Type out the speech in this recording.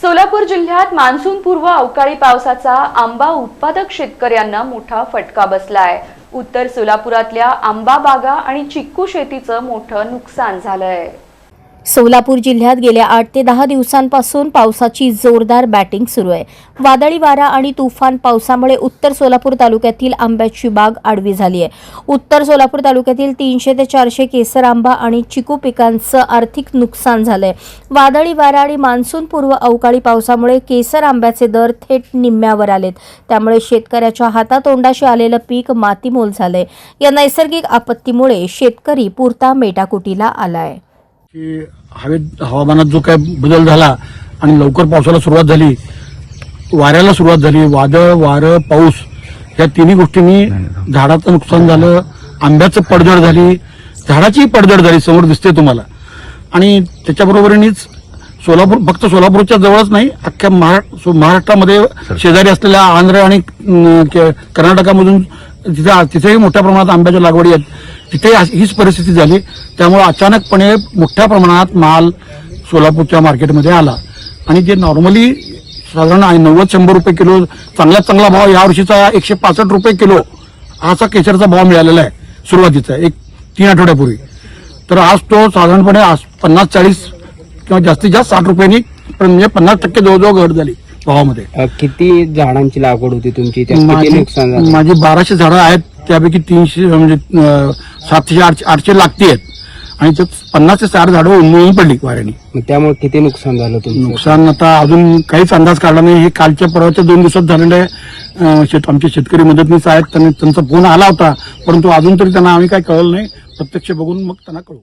सोलापूर जिल्ह्यात मान्सूनपूर्व अवकाळी पावसाचा आंबा उत्पादक शेतकऱ्यांना मोठा फटका बसलाय. उत्तर सोलापुरातल्या आंबा बागा आणि चिक्कू शेतीचं मोठं नुकसान झालंय. सोलापूर जिल्ह्यात गेल्या आठ ते दहा दिवसांपासून पावसाची जोरदार बॅटिंग सुरू आहे. वादळी वारा आणि तुफान पावसामुळे उत्तर सोलापूर तालुक्यातील आंब्याची बाग आडवी झाली आहे. उत्तर सोलापूर तालुक्यातील तीनशे ते चारशे केसर आंबा आणि चिकू पिकांचं आर्थिक नुकसान झालंय. वादळी वारा आणि मान्सूनपूर्व अवकाळी पावसामुळे केसर आंब्याचे दर थेट निम्म्यावर आलेत. त्यामुळे शेतकऱ्याच्या हातातोंडाशी आलेलं पीक मातीमोल झालंय. या नैसर्गिक आपत्तीमुळे शेतकरी पुरता मेटाकुटीला आलाय. की हवेत हवामानात जो काय बदल झाला आणि लवकर पावसाला सुरुवात झाली वाऱ्याला सुरुवात झाली वादळ वारं पाऊस या तिन्ही गोष्टींनी झाडाचं नुकसान झालं आंब्याचं पडझड झाली झाडाचीही पडझड झाली समोर दिसते तुम्हाला. आणि त्याच्याबरोबरीनेच सोलापूर फक्त सोलापूरच्या जवळच नाही अख्ख्या महा सो- महाराष्ट्रामध्ये शेजारी असलेल्या आंध्र आणि के- कर्नाटकामधून तिथे तिथेही मोठ्या प्रमाणात आंब्याच्या लागवडी आहेत. तिथे हीच परिस्थिती झाली. त्यामुळे अचानकपणे मोठ्या प्रमाणात माल सोलापूरच्या मार्केटमध्ये आला. आणि जे नॉर्मली साधारण आहे नव्वद शंभर रुपये किलो चांगल्यात चांगला भाव यावर्षीचा एकशे पासष्ट रुपये किलो असा केशरचा भाव मिळालेला आहे सुरुवातीचा एक तीन आठवड्यापूर्वी. तर आज तो साधारणपणे आज पन्नास चाळीस किंवा जास्तीत जास्त साठ रुपयांनी पण म्हणजे पन्नास टक्के जवळजवळ घट झाली भावामध्ये अ, किती झाडांची लागवड होती तुमची? त्यात किती माझी नुकसान झालं? माझी बाराशे झाडं आहेत त्यापैकी तीनशे म्हणजे अं, सातशे आठशे आठशे लागते आहेत. आणि त्यात पन्नास ते साठ झाडं उन्मळून पडली वाऱ्याने. मग त्यामुळे किती नुकसान झालं तुमचं? नुकसान आता अजून काहीच अंदाज काढला नाही. हे कालच्या परवाच्या दोन दिवसात झालेले अं, शेत आमचे शेतकरी मदतनीस आहेत. त्यांनी त्यांचा फोन आला होता. परंतु अजून तरी त्यांना आम्ही काही कळलं नाही. प्रत्यक्ष बघून मग त्यांना कळू